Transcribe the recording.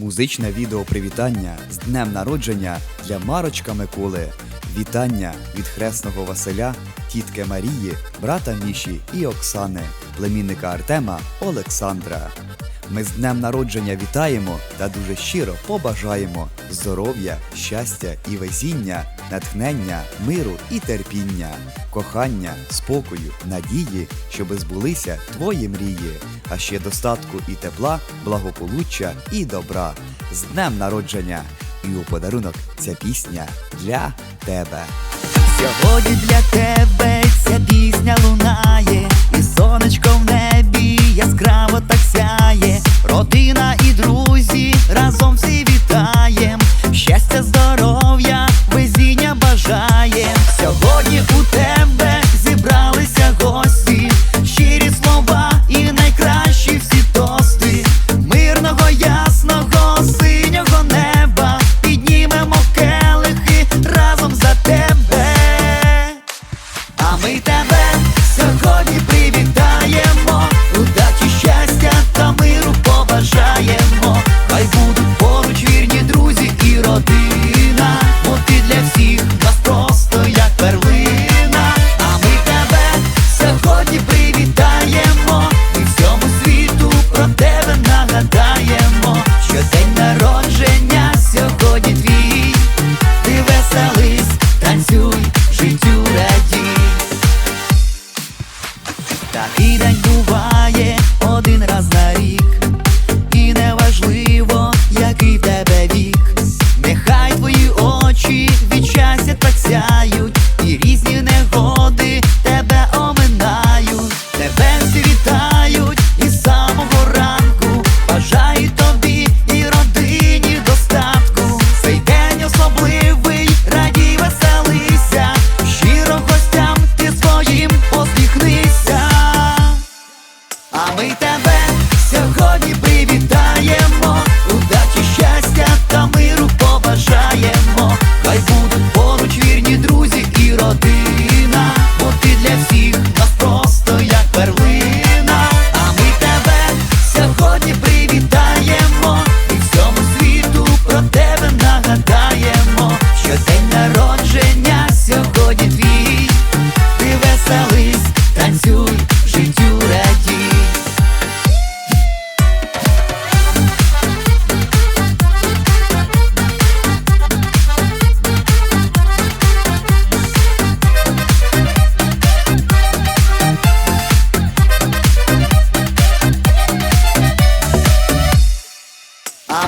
Музичне відео привітання з днем народження для Марочка Миколи. Вітання від хресного Василя, тітки Марії, брата Міші і Оксани, племінника Артема Олександра. Ми з днем народження вітаємо та дуже щиро побажаємо здоров'я, щастя і везіння, натхнення, миру і терпіння, кохання, спокою, надії, щоби збулися твої мрії, а ще достатку і тепла, благополуччя і добра. З днем народження! І у подарунок ця пісня для тебе. Сьогодні для тебе ця пісня привітаємо, і всьому світу про тебе нагадаємо, що день народження сьогодні твій. Ти веселись, танцюй, життю радій. Такий день буває один раз на рік, ми тебе сьогодні привітаємо,